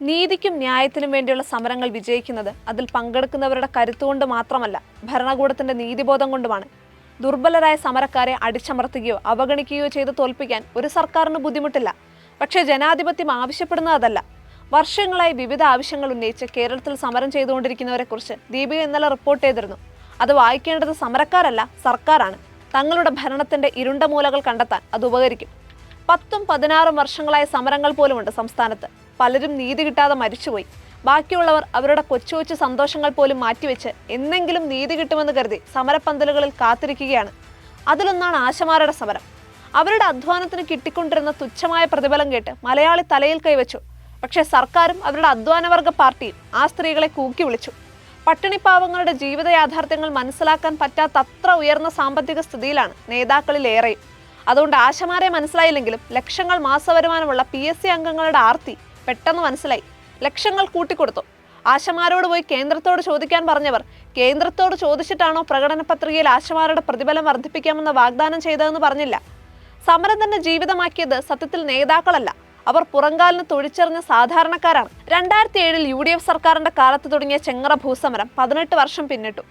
നീതിക്കും ന്യായത്തിനും വേണ്ടിയുള്ള സമരങ്ങൾ വിജയിക്കുന്നത് അതിൽ പങ്കെടുക്കുന്നവരുടെ കരുത്തുകൊണ്ട് മാത്രമല്ല ഭരണകൂടത്തിന്റെ നീതിബോധം കൊണ്ടുമാണ്. ദുർബലരായ സമരക്കാരെ അടിച്ചമർത്തുകയോ അവഗണിക്കുകയോ ചെയ്ത് തോൽപ്പിക്കാൻ ഒരു സർക്കാരിന് ബുദ്ധിമുട്ടില്ല. പക്ഷേ ജനാധിപത്യം ആവശ്യപ്പെടുന്നത് അതല്ല. വർഷങ്ങളായി വിവിധ ആവശ്യങ്ങൾ ഉന്നയിച്ച് കേരളത്തിൽ സമരം ചെയ്തുകൊണ്ടിരിക്കുന്നവരെക്കുറിച്ച് ദീപിക ഇന്നലെ റിപ്പോർട്ട് ചെയ്തിരുന്നു. അത് വായിക്കേണ്ടത് സമരക്കാരല്ല സർക്കാരാണ്. തങ്ങളുടെ ഭരണത്തിന്റെ ഇരുണ്ട മൂലകൾ കണ്ടെത്താൻ അത് ഉപകരിക്കും. പത്തും പതിനാറും വർഷങ്ങളായ സമരങ്ങൾ പോലുമുണ്ട് സംസ്ഥാനത്ത്. പലരും നീതി കിട്ടാതെ മരിച്ചുപോയി. ബാക്കിയുള്ളവർ അവരുടെ കൊച്ചു കൊച്ചു സന്തോഷങ്ങൾ പോലും മാറ്റിവെച്ച് എന്നെങ്കിലും നീതി കിട്ടുമെന്ന് കരുതി സമരപ്പന്തലുകളിൽ കാത്തിരിക്കുകയാണ്. അതിലൊന്നാണ് ആശമാരുടെ സമരം. അവരുടെ അധ്വാനത്തിന് കിട്ടിക്കൊണ്ടിരുന്ന തുച്ഛമായ പ്രതിഫലം കേട്ട് മലയാളി തലയിൽ കൈവച്ചു. പക്ഷേ സർക്കാരും അവരുടെ അധ്വാനവർഗ പാർട്ടിയും ആ സ്ത്രീകളെ കൂക്കി വിളിച്ചു. പട്ടിണിപ്പാവങ്ങളുടെ ജീവിത യാഥാർത്ഥ്യങ്ങൾ മനസ്സിലാക്കാൻ പറ്റാത്തത്ര ഉയർന്ന സാമ്പത്തിക സ്ഥിതിയിലാണ് നേതാക്കളിലേറെയും അതുകൊണ്ട് ആശമാരെ മനസ്സിലായില്ലെങ്കിലും ലക്ഷങ്ങൾ മാസവരുമാനമുള്ള പി എസ് സി അംഗങ്ങളുടെ ആർത്തി പെട്ടെന്ന് മനസ്സിലായി. ലക്ഷങ്ങൾ കൂട്ടിക്കൊടുത്തു. ആശമാരോട് പോയി കേന്ദ്രത്തോട് ചോദിക്കാൻ പറഞ്ഞവർ കേന്ദ്രത്തോട് ചോദിച്ചിട്ടാണോ പ്രകടന പത്രികയിൽ ആശമാരുടെ പ്രതിഫലം വർദ്ധിപ്പിക്കാമെന്ന് വാഗ്ദാനം ചെയ്തതെന്ന് പറഞ്ഞില്ല. സമരം തന്നെ ജീവിതമാക്കിയത് സത്യത്തിൽ നേതാക്കളല്ല. അവർ പുറങ്കാലിന് തൊഴിച്ചെറിഞ്ഞ സാധാരണക്കാരാണ്. രണ്ടായിരത്തി ഏഴിൽ യു ഡി എഫ് സർക്കാരിന്റെ കാലത്ത് തുടങ്ങിയ ചെങ്ങറ ഭൂസമരം പതിനെട്ട് വർഷം പിന്നിട്ടു.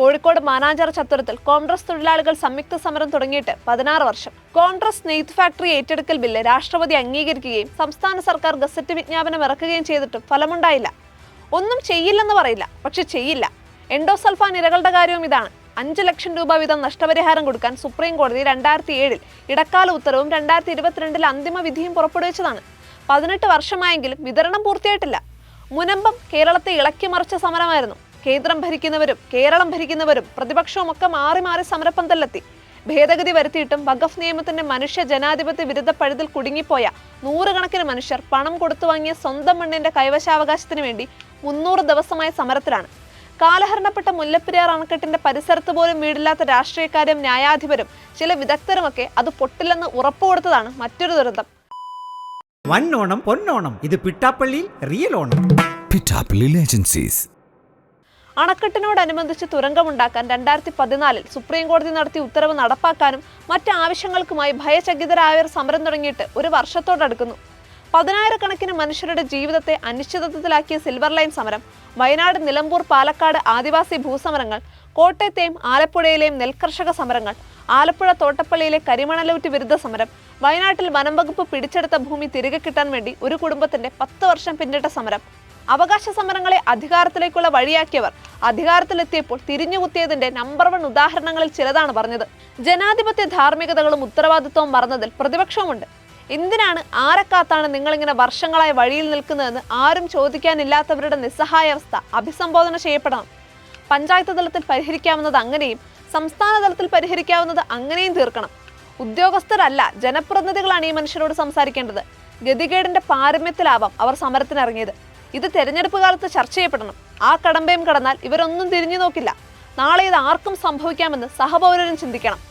കോഴിക്കോട് മാനാഞ്ചാർ ചത്തുരത്തിൽ കോൺഗ്രസ് തൊഴിലാളികൾ സംയുക്ത സമരം തുടങ്ങിയിട്ട് പതിനാറ് വർഷം. കോൺഗ്രസ് നെയ്ത്ത് ഫാക്ടറി ഏറ്റെടുക്കൽ ബില്ല് രാഷ്ട്രപതി അംഗീകരിക്കുകയും സംസ്ഥാന സർക്കാർ ഗസറ്റ് വിജ്ഞാപനം ഇറക്കുകയും ചെയ്തിട്ടും ഫലമുണ്ടായില്ല. ഒന്നും ചെയ്യില്ലെന്ന് പറയില്ല പക്ഷെ ചെയ്യില്ല. എൻഡോസൾഫാൻ ഇരകളുടെ കാര്യവും ഇതാണ്. അഞ്ച് ലക്ഷം രൂപ വീതം നഷ്ടപരിഹാരം കൊടുക്കാൻ സുപ്രീം കോടതി രണ്ടായിരത്തി ഏഴിൽ ഇടക്കാല ഉത്തരവും രണ്ടായിരത്തി ഇരുപത്തിരണ്ടിൽ അന്തിമ വിധിയും പുറപ്പെടുവിച്ചതാണ്. പതിനെട്ട് വർഷമായെങ്കിലും വിതരണം പൂർത്തിയായിട്ടില്ല. മുനമ്പം കേരളത്തെ ഇളക്കി മറിച്ച സമരമായിരുന്നു. കേന്ദ്രം ഭരിക്കുന്നവരും കേരളം ഭരിക്കുന്നവരും പ്രതിപക്ഷവും ഒക്കെ മാറി മാറി സമരപ്പന്തലിലെത്തി. ഭേദഗതി വരുത്തിയിട്ടും വഖഫ് നിയമത്തിന്റെ മനുഷ്യ ജനാധിപത്യ വിരുദ്ധ പഴുതിൽ കുടുങ്ങിപ്പോയ നൂറുകണക്കിന് മനുഷ്യർ പണം കൊടുത്തു വാങ്ങിയ സ്വന്തം മണ്ണിന്റെ കൈവശാവകാശത്തിന് വേണ്ടി മുന്നൂറ് ദിവസമായ സമരത്തിലാണ്. കാലഹരണപ്പെട്ട മുല്ലപ്പെരിയാർ അണക്കെട്ടിന്റെ പരിസരത്ത് പോലും വീടില്ലാത്ത രാഷ്ട്രീയക്കാരും ന്യായാധിപരും ചില വിദഗ്ധരുമൊക്കെ അത് പൊട്ടില്ലെന്ന് ഉറപ്പുകൊടുത്തതാണ് മറ്റൊരു ദുരന്തം. വന്നോണം പൊന്നോണം. ഇത് പിട്ടാപ്പള്ളിയിൽ റിയൽ ഓണം. പിട്ടാപ്പള്ളി ഏജൻസീസ് അണക്കെട്ടിനോടനുബന്ധിച്ച് തുരങ്കമുണ്ടാക്കാൻ രണ്ടായിരത്തി പതിനാലിൽ സുപ്രീം കോടതി നടത്തിയ ഉത്തരവ് നടപ്പാക്കാനും മറ്റ് ആവശ്യങ്ങൾക്കുമായി ഭയചകിതരായവർ സമരം തുടങ്ങിയിട്ട് ഒരു വർഷത്തോടടുക്കുന്നു പതിനായിരക്കണക്കിന് മനുഷ്യരുടെ ജീവിതത്തെ അനിശ്ചിതത്വത്തിലാക്കിയ സിൽവർ ലൈൻ സമരം വയനാട് നിലമ്പൂർ പാലക്കാട് ആദിവാസി ഭൂസമരങ്ങൾ കോട്ടയത്തെയും ആലപ്പുഴയിലെയും നെൽകർഷക സമരങ്ങൾ ആലപ്പുഴ തോട്ടപ്പള്ളിയിലെ കരിമണലൂറ്റ് വിരുദ്ധ സമരം വയനാട്ടിൽ വനം വകുപ്പ് പിടിച്ചെടുത്ത ഭൂമി തിരികെ കിട്ടാൻ വേണ്ടി ഒരു കുടുംബത്തിന്റെ പത്ത് വർഷം പിന്നിട്ട സമരം അവകാശ സമരങ്ങളെ അധികാരത്തിലേക്കുള്ള വഴിയാക്കിയവർ അധികാരത്തിലെത്തിയപ്പോൾ തിരിഞ്ഞുകുത്തിയതിന്റെ നമ്പർ വൺ ഉദാഹരണങ്ങളിൽ ചിലതാണ് പറഞ്ഞത്. ജനാധിപത്യ ധാർമ്മികതകളും ഉത്തരവാദിത്വവും മറന്നതിൽ പ്രതിപക്ഷമുണ്ട് എന്തിനാണ് ആരെക്കാത്താണ് നിങ്ങളിങ്ങനെ വർഷങ്ങളായി വഴിയിൽ നിൽക്കുന്നതെന്ന് ആരും ചോദിക്കാനില്ലാത്തവരുടെ നിസ്സഹായാവസ്ഥ അഭിസംബോധന ചെയ്യപ്പെടണം. പഞ്ചായത്ത് തലത്തിൽ പരിഹരിക്കാവുന്നത് അങ്ങനെയും സംസ്ഥാന തലത്തിൽ പരിഹരിക്കാവുന്നത് അങ്ങനെയും തീർക്കണം. ഉദ്യോഗസ്ഥരല്ല ജനപ്രതിനിധികളാണ് ഈ മനുഷ്യരോട് സംസാരിക്കേണ്ടത്. ഗതികേടിന്റെ പാരമ്യത്തിലാവാം അവർ സമരത്തിനിറങ്ങിയത്. ഇത് തെരഞ്ഞെടുപ്പ് കാലത്ത് ചർച്ച ചെയ്യപ്പെടണം. ആ കടമ്പയും കടന്നാൽ ഇവരൊന്നും തിരിഞ്ഞു നോക്കില്ല. നാളെ ഇത് ആർക്കും സംഭവിക്കാമെന്ന് സഹപൗരരും ചിന്തിക്കണം.